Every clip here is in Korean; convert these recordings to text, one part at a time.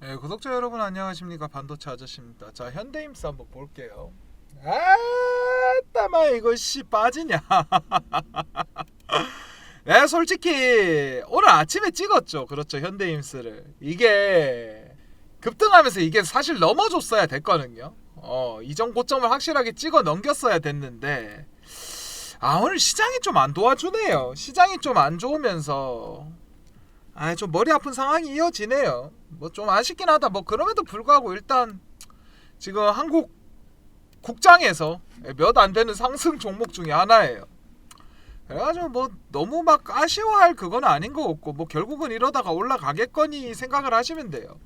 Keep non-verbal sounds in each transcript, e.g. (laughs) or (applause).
네, 구독자 여러분 안녕하십니까 반도체 아저씨입니다. 자 현대임스 한번 볼게요. 아따마 이거 씨 빠지냐? (laughs) 네 솔직히 오늘 아침에 찍었죠. 그렇죠 현대임스를 이게 급등하면서 이게 사실 넘어줬어야 됐거든요. 어 이전 고점을 확실하게 찍어 넘겼어야 됐는데 아 오늘 시장이 좀 안 도와주네요. 시장이 좀 안 좋으면서 아좀 머리 아픈 상황이 이어지네요. 뭐 좀 아쉽긴 하다. 뭐 그럼에도 불구하고 일단 지금 한국 국장에서 몇 안 되는 상승 종목 중에 하나예요. 그래가지고 뭐 너무 막 아쉬워할 그건 아닌 것 같고 뭐 결국은 이러다가 올라가겠거니 생각을 하시면 돼요.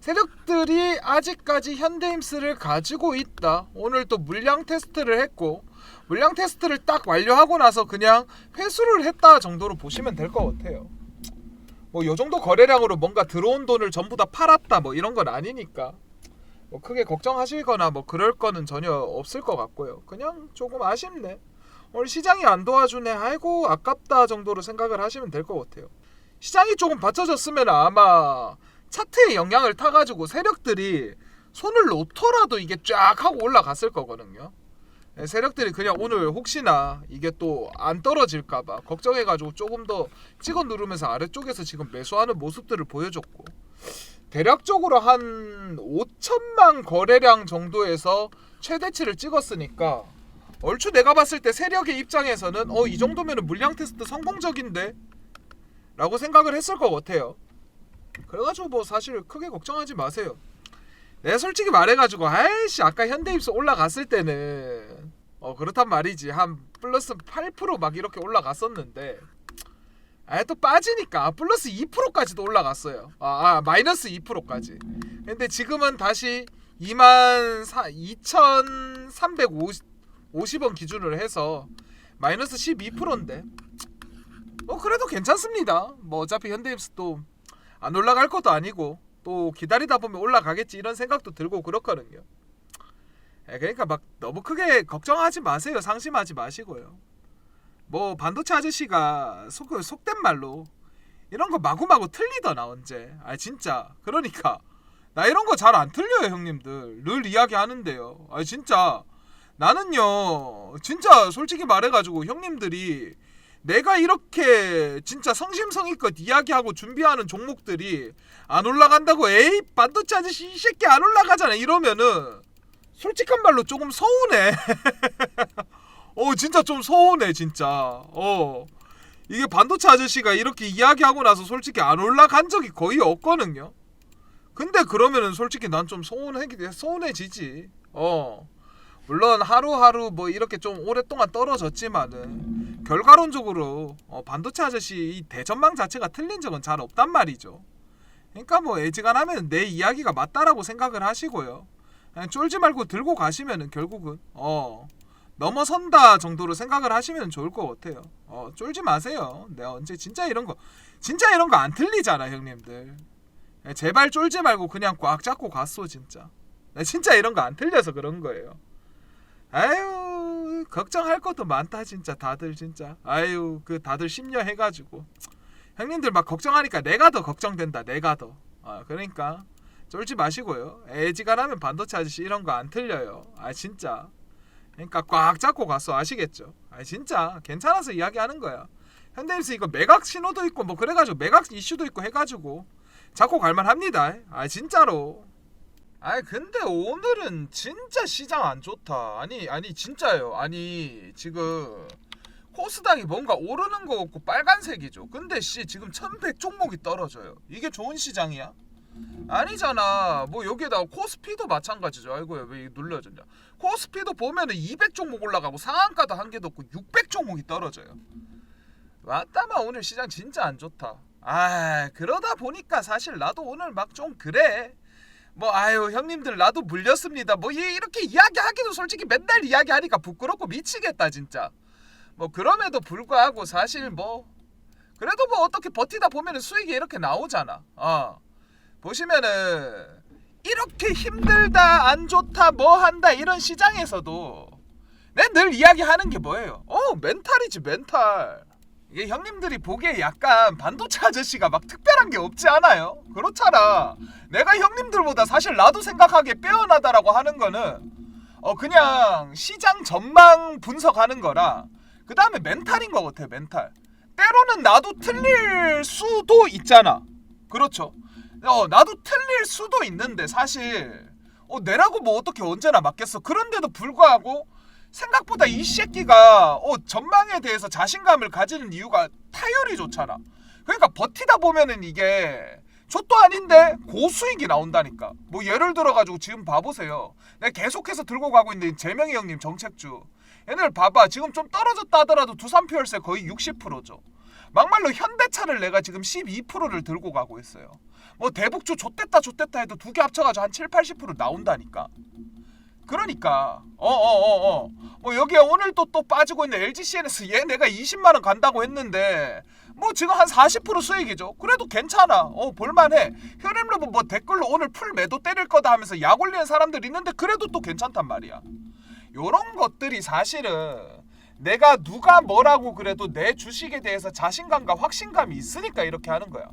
세력들이 아직까지 현대임스를 가지고 있다. 오늘 또 물량 테스트를 했고 물량 테스트를 딱 완료하고 나서 그냥 회수를 했다 정도로 보시면 될 것 같아요. 뭐 요 정도 거래량으로 뭔가 들어온 돈을 전부 다 팔았다 뭐 이런 건 아니니까 뭐 크게 걱정하시거나 뭐 그럴 거는 전혀 없을 것 같고요. 그냥 조금 아쉽네. 오늘 시장이 안 도와주네. 아이고 아깝다 정도로 생각을 하시면 될 것 같아요. 시장이 조금 받쳐졌으면 아마 차트에 영향을 타가지고 세력들이 손을 놓더라도 이게 쫙 하고 올라갔을 거거든요. 네, 세력들이 그냥 오늘 혹시나 이게 또 안 떨어질까봐 걱정해가지고 조금 더 찍어 누르면서 아래쪽에서 지금 매수하는 모습들을 보여줬고 대략적으로 한 5천만 거래량 정도에서 최대치를 찍었으니까 얼추 내가 봤을 때 세력의 입장에서는 어 이 정도면 물량 테스트 성공적인데? 라고 생각을 했을 것 같아요. 그래가지고 뭐 사실 크게 걱정하지 마세요 내가 솔직히 말해가지고 아이씨 아까 현대입수 올라갔을 때는 어 그렇단 말이지. 한 플러스 8%막 이렇게 올라갔었는데 아또 빠지니까 플러스 2%까지도 올라갔어요. 아, 아 마이너스 2%까지. 근데 지금은 다시 2만 2,350원 기준으로 해서 마이너스 12%인데 뭐 그래도 괜찮습니다. 뭐 어차피 현대입수 또안 올라갈 것도 아니고 또 기다리다 보면 올라가겠지 이런 생각도 들고 그렇거든요. 예, 그러니까 막 너무 크게 걱정하지 마세요. 상심하지 마시고요. 뭐 반도체 아저씨가 속, 속된 말로 이런 거 마구마구 틀리더나 언제. 아 진짜. 그러니까 나 이런 거 잘 안 틀려요 형님들. 늘 이야기하는데요. 아 진짜 나는요 진짜 솔직히 말해가지고 형님들이 내가 이렇게 진짜 성심성의껏 이야기하고 준비하는 종목들이 안 올라간다고 에이 반도체 아저씨 이 새끼 안 올라가잖아. 이러면은 솔직한 말로 조금 서운해. (laughs) 어 진짜 좀 서운해 진짜. 어. 이게 반도체 아저씨가 이렇게 이야기하고 나서 솔직히 안 올라간 적이 거의 없거든요. 근데 그러면은 솔직히 난 좀 서운해 서운해지지. 어 물론 하루하루 뭐 이렇게 좀 오랫동안 떨어졌지만은 결과론적으로 어, 반도체 아저씨 이 대전망 자체가 틀린 적은 잘 없단 말이죠. 그러니까 뭐 애지간하면 내 이야기가 맞다라고 생각을 하시고요. 쫄지 말고 들고 가시면은 결국은 어 넘어선다 정도로 생각을 하시면 좋을 것 같아요. 어 쫄지 마세요. 내가 언제 진짜 이런 거 진짜 이런 거 안 틀리잖아 형님들. 예, 제발 쫄지 말고 그냥 꽉 잡고 갔어 진짜. 나 진짜 이런 거 안 틀려서 그런 거예요. 아유 걱정할 것도 많다 진짜 다들 진짜. 아유 그 다들 심려 해가지고. 형님들 막 걱정하니까 내가 더 걱정된다 내가 더. 아, 그러니까 쫄지 마시고요. 애지간하면 반도체 아저씨 이런 거 안 틀려요. 아 진짜. 그러니까 꽉 잡고 갔어 아시겠죠? 아 진짜 괜찮아서 이야기하는 거야. 현대임스 이거 매각 신호도 있고 뭐 그래가지고 매각 이슈도 있고 해가지고 잡고 갈만합니다. 아 진짜로 아니 근데 오늘은 진짜 시장 안 좋다. 아니 아니 진짜요. 아니 지금 코스닥이 뭔가 오르는 거 같고 빨간색이죠. 근데 씨 지금 1100 종목이 떨어져요. 이게 좋은 시장이야? 아니잖아. 뭐 여기에다가 코스피도 마찬가지죠. 아이고야 왜 이게 눌려졌냐. 코스피도 보면은 200 종목 올라가고 상한가도 한 개도 없고 600 종목이 떨어져요. 왔다마 오늘 시장 진짜 안 좋다. 아 그러다 보니까 사실 나도 오늘 막 좀 그래. 뭐 아유 형님들 나도 물렸습니다. 뭐 이- 이렇게 이야기하기도 솔직히 맨날 이야기하니까 부끄럽고 미치겠다 진짜. 뭐 그럼에도 불구하고 사실 뭐 그래도 뭐 어떻게 버티다 보면은 수익이 이렇게 나오잖아. 어 보시면은 이렇게 힘들다 안 좋다 뭐 한다 이런 시장에서도 내 늘 이야기하는 게 뭐예요? 어 멘탈이지 멘탈. 이게 형님들이 보기에 약간 반도체 아저씨가 막 특별한 게 없지 않아요? 그렇잖아. 내가 형님들보다 사실 나도 생각하기에 빼어나다라고 하는 거는 어 그냥 시장 전망 분석하는 거라 그 다음에 멘탈인 것 같아 멘탈. 때로는 나도 틀릴 수도 있잖아. 그렇죠. 어 나도 틀릴 수도 있는데 사실 어 내라고 뭐 어떻게 언제나 맞겠어. 그런데도 불구하고 생각보다 이 새끼가 어, 전망에 대해서 자신감을 가지는 이유가 타율이 좋잖아. 그러니까 버티다 보면은 이게 족도 아닌데 고수익이 나온다니까. 뭐 예를 들어가지고 지금 봐보세요. 내가 계속해서 들고 가고 있는 재명이 형님 정책주. 얘들 봐봐. 지금 좀 떨어졌다 하더라도 두산표 열세 거의 60%죠. 막말로 현대차를 내가 지금 12%를 들고 가고 있어요. 뭐 대북주 좆됐다 좆됐다 해도 두 개 합쳐가지고 한 7, 80% 나온다니까. 그러니까 어어 어 어 뭐 여기에 오늘 또 또 빠지고 있는 LG CNS 얘 내가 20만 원 간다고 했는데 뭐 지금 한 40% 수익이죠. 그래도 괜찮아. 어 볼만해. 혈액러브 뭐 댓글로 오늘 풀 매도 때릴 거다 하면서 약 올리는 사람들 있는데 그래도 또 괜찮단 말이야. 요런 것들이 사실은 내가 누가 뭐라고 그래도 내 주식에 대해서 자신감과 확신감이 있으니까 이렇게 하는 거야.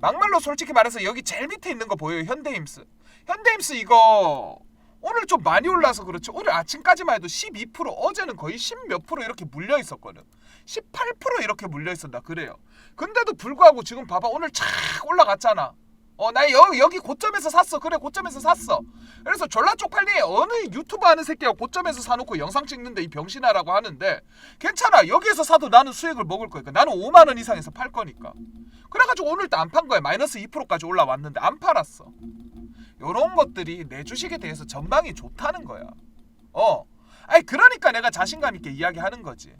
막말로 솔직히 말해서 여기 제일 밑에 있는 거 보여요. 현대임스. 현대임스 이거 오늘 좀 많이 올라서 그렇죠. 오늘 아침까지만 해도 12% 어제는 거의 10몇 프로 이렇게 물려 있었거든. 18% 이렇게 물려 있었다 그래요. 근데도 불구하고 지금 봐봐 오늘 착 올라갔잖아. 어나 여기 여기 고점에서 샀어. 그래 고점에서 샀어. 그래서 졸라 쪽팔리 어느 유튜브 하는 새끼가 고점에서 사놓고 영상 찍는데 이 병신아라고 하는데 괜찮아 여기에서 사도 나는 수익을 먹을 거니까 나는 5만 원 이상에서 팔 거니까. 그래가지고 오늘 또안판 거야 마이너스 2%까지 올라왔는데 안 팔았어. 요런 것들이 내 주식에 대해서 전망이 좋다는 거야. 어. 아니 그러니까 내가 자신감 있게 이야기하는 거지.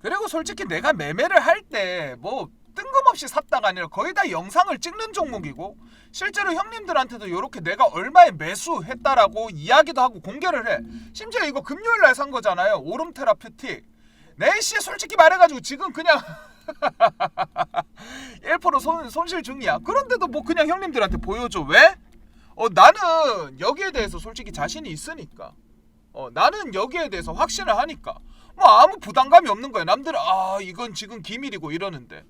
그리고 솔직히 내가 매매를 할 때 뭐 뜬금없이 샀다가 아니라 거의 다 영상을 찍는 종목이고 실제로 형님들한테도 이렇게 내가 얼마에 매수했다라고 이야기도 하고 공개를 해. 심지어 이거 금요일 날 산 거잖아요. 오름 테라퓨틱. 내시 솔직히 말해가지고 지금 그냥 (laughs) 1% 손, 손실 중이야. 그런데도 뭐 그냥 형님들한테 보여줘. 왜? 어 나는 여기에 대해서 솔직히 자신이 있으니까. 어 나는 여기에 대해서 확신을 하니까. 뭐 아무 부담감이 없는 거야. 남들은 아 이건 지금 기밀이고 이러는데.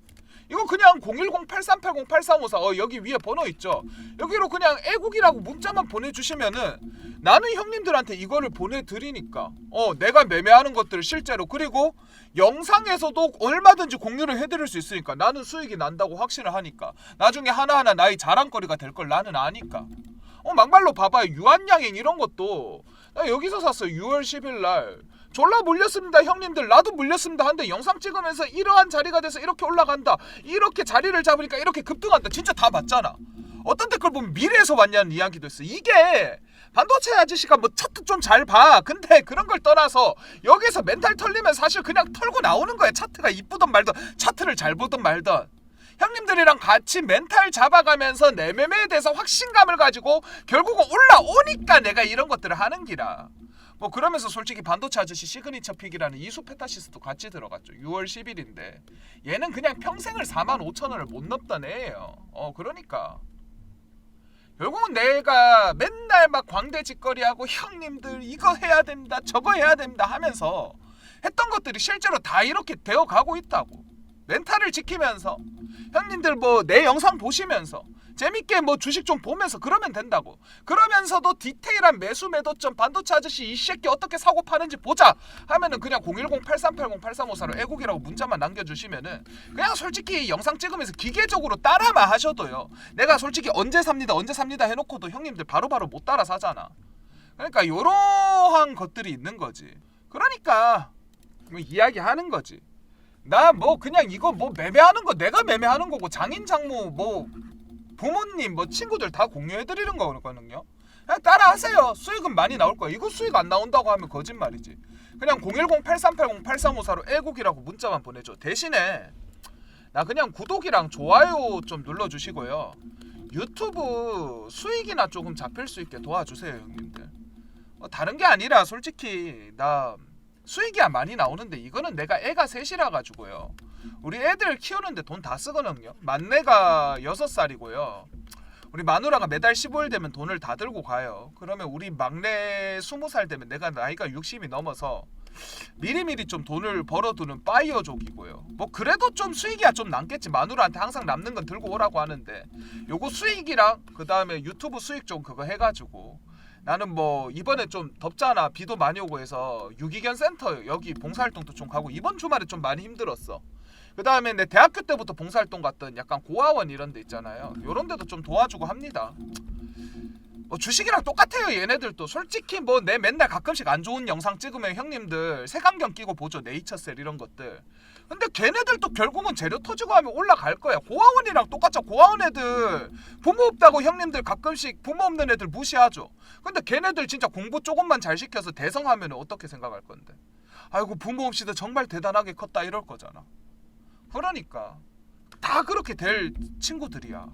이거 그냥 010-8380-8354 어, 여기 위에 번호 있죠? 여기로 그냥 애국이라고 문자만 보내주시면은 나는 형님들한테 이거를 보내드리니까 어 내가 매매하는 것들을 실제로 그리고 영상에서도 얼마든지 공유를 해드릴 수 있으니까 나는 수익이 난다고 확신을 하니까 나중에 하나하나 나의 자랑거리가 될 걸 나는 아니까 어 막말로 봐봐요 유한양행 이런 것도. 나 여기서 샀어요 6월 10일 날. 졸라 물렸습니다 형님들. 나도 물렸습니다 한데 영상 찍으면서 이러한 자리가 돼서 이렇게 올라간다. 이렇게 자리를 잡으니까 이렇게 급등한다. 진짜 다 봤잖아. 어떤 댓글 보면 미래에서 왔냐는 이야기도 있어. 이게 반도체 아저씨가 뭐 차트 좀 잘 봐. 근데 그런 걸 떠나서 여기서 멘탈 털리면 사실 그냥 털고 나오는 거야. 차트가 이쁘든 말든 차트를 잘 보든 말든 형님들이랑 같이 멘탈 잡아가면서 내 매매에 대해서 확신감을 가지고 결국은 올라오니까 내가 이런 것들을 하는 기라. 뭐 그러면서 솔직히 반도체 아저씨 시그니처 픽이라는 이수 페타시스도 같이 들어갔죠. 6월 10일인데 얘는 그냥 평생을 4만 5천 원을 못 넘던 애예요. 어 그러니까 결국은 내가 맨날 막 광대 짓거리하고 형님들 이거 해야 됩니다 저거 해야 됩니다 하면서 했던 것들이 실제로 다 이렇게 되어 가고 있다고 멘탈을 지키면서 형님들 뭐 내 영상 보시면서 재밌게 뭐 주식 좀 보면서 그러면 된다고. 그러면서도 디테일한 매수 매도점 반도체 아저씨 이 새끼 어떻게 사고 파는지 보자 하면은 그냥 010-8380-8354로 애국이라고 문자만 남겨주시면은 그냥 솔직히 영상 찍으면서 기계적으로 따라만 하셔도요. 내가 솔직히 언제 삽니다 언제 삽니다 해놓고도 형님들 바로바로 못 따라 사잖아. 그러니까 이러한 것들이 있는 거지. 그러니까 뭐 이야기하는 거지 나 뭐 그냥 이거 뭐 매매하는 거 내가 매매하는 거고 장인 장모 뭐 부모님 뭐 친구들 다 공유해 드리는 거거든요. 그냥 따라 하세요. 수익은 많이 나올 거야. 이거 수익 안 나온다고 하면 거짓말이지. 그냥 010-8380-8354로 애국이라고 문자만 보내줘. 대신에 나 그냥 구독이랑 좋아요 좀 눌러 주시고요. 유튜브 수익이나 조금 잡힐 수 있게 도와주세요, 형님들. 어, 다른 게 아니라 솔직히 나 수익이 많이 나오는데 이거는 내가 애가 셋이라 가지고요. 우리 애들 키우는데 돈 다 쓰거든요. 만내가 6살이고요. 우리 마누라가 매달 15일 되면 돈을 다 들고 가요. 그러면 우리 막내 20살 되면 내가 나이가 60이 넘어서 미리미리 좀 돈을 벌어두는 바이어족이고요. 뭐 그래도 좀 수익이야 좀 남겠지. 마누라한테 항상 남는 건 들고 오라고 하는데 요거 수익이랑 그 다음에 유튜브 수익 좀 그거 해가지고 나는 뭐 이번에 좀 덥잖아 비도 많이 오고 해서 유기견 센터 여기 봉사활동도 좀 가고 이번 주말에 좀 많이 힘들었어. 그 다음에 내 대학교 때부터 봉사활동 갔던 약간 고아원 이런 데 있잖아요. 요런 데도 좀 도와주고 합니다. 뭐 주식이랑 똑같아요 얘네들도 솔직히 뭐 내 맨날 가끔씩 안 좋은 영상 찍으면 형님들 색안경 끼고 보죠 네이처셀 이런 것들 근데 걔네들도 결국은 재료 터지고 하면 올라갈 거야. 고아원이랑 똑같죠. 고아원 애들 부모 없다고 형님들 가끔씩 부모 없는 애들 무시하죠. 근데 걔네들 진짜 공부 조금만 잘 시켜서 대성하면 어떻게 생각할 건데? 아이고 부모 없이도 정말 대단하게 컸다 이럴 거잖아. 그러니까 다 그렇게 될 친구들이야.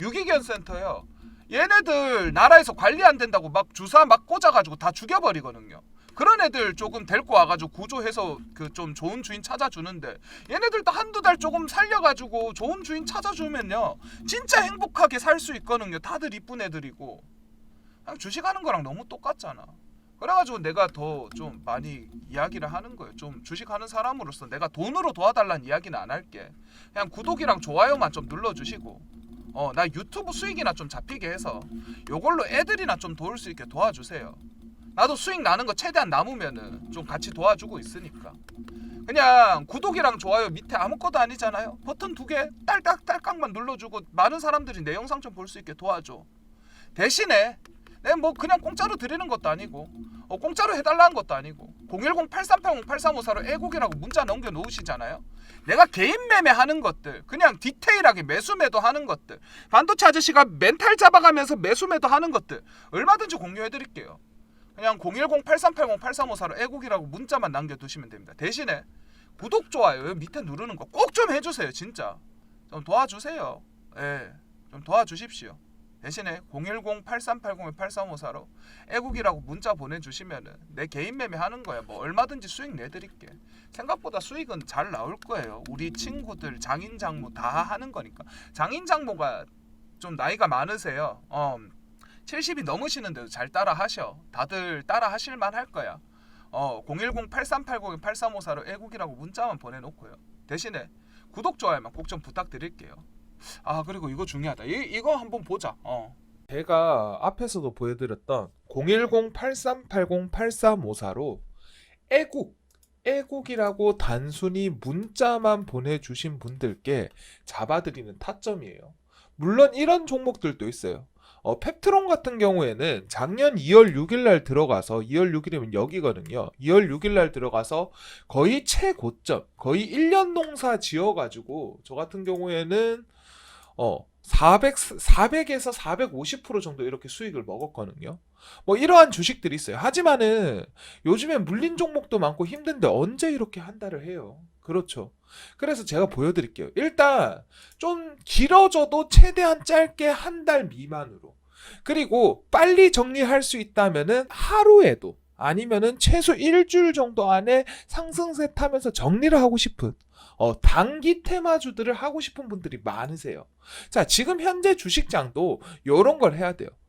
유기견 센터요. 얘네들 나라에서 관리 안 된다고 막 주사 막 꽂아가지고 다 죽여버리거든요. 그런 애들 조금 데리고 와가지고 구조해서 그 좀 좋은 주인 찾아주는데 얘네들도 한두 달 조금 살려가지고 좋은 주인 찾아주면요 진짜 행복하게 살 수 있거든요. 다들 이쁜 애들이고 주식하는 거랑 너무 똑같잖아. 그래가지고 내가 더 좀 많이 이야기를 하는 거예요. 좀 주식하는 사람으로서 내가 돈으로 도와달라는 이야기는 안 할게. 그냥 구독이랑 좋아요만 좀 눌러주시고 어 나 유튜브 수익이나 좀 잡히게 해서 요걸로 애들이나 좀 도울 수 있게 도와주세요. 나도 수익 나는 거 최대한 남으면은 좀 같이 도와주고 있으니까. 그냥 구독이랑 좋아요 밑에 아무것도 아니잖아요. 버튼 두 개 딸깍 딸깍만 눌러주고 많은 사람들이 내 영상 좀 볼 수 있게 도와줘. 대신에 내가 뭐 그냥 공짜로 드리는 것도 아니고 어, 공짜로 해달라는 것도 아니고 010-8380-8354로 애국이라고 문자 넘겨 놓으시잖아요. 내가 개인 매매하는 것들 그냥 디테일하게 매수 매도 하는 것들 반도체 아저씨가 멘탈 잡아가면서 매수 매도 하는 것들 얼마든지 공유해 드릴게요. 그냥 010-8380-8354로 애국이라고 문자만 남겨두시면 됩니다. 대신에 구독 좋아요 밑에 누르는 거 꼭 좀 해주세요 진짜 좀 도와주세요. 예, 좀 도와주십시오. 대신에 010-8380-8354로 애국이라고 문자 보내주시면은 내 개인 매매 하는 거야. 뭐 얼마든지 수익 내드릴게. 생각보다 수익은 잘 나올 거예요. 우리 친구들 장인 장모 다 하는 거니까. 장인 장모가 좀 나이가 많으세요. 어, 70이 넘으시는데도 잘 따라 하셔. 다들 따라 하실 만 할 거야. 어, 010-8380-8354로 애국이라고 문자만 보내놓고요. 대신에 구독 좋아요만 꼭 좀 부탁드릴게요. 아 그리고 이거 중요하다. 이 이거 한번 보자. 어. 제가 앞에서도 보여드렸던 010-8380-8354로 애국, 애국이라고 단순히 문자만 보내주신 분들께 잡아드리는 타점이에요. 물론 이런 종목들도 있어요. 어, 펩트론 같은 경우에는 작년 2월 6일 날 들어가서 2월 6일이면 여기거든요. 2월 6일 날 들어가서 거의 최고점, 거의 1년 농사 지어 가지고 저 같은 경우에는 어 400, 400에서 450% 정도 이렇게 수익을 먹었거든요. 뭐 이러한 주식들이 있어요. 하지만은 요즘에 물린 종목도 많고 힘든데 언제 이렇게 한 달을 해요? 그렇죠. 그래서 제가 보여드릴게요. 일단 좀 길어져도 최대한 짧게 한 달 미만으로. 그리고 빨리 정리할 수 있다면은 하루에도 아니면은 최소 일주일 정도 안에 상승세 타면서 정리를 하고 싶은 어, 단기 테마주들을 하고 싶은 분들이 많으세요. 자, 지금 현재 주식장도 이런 걸 해야 돼요.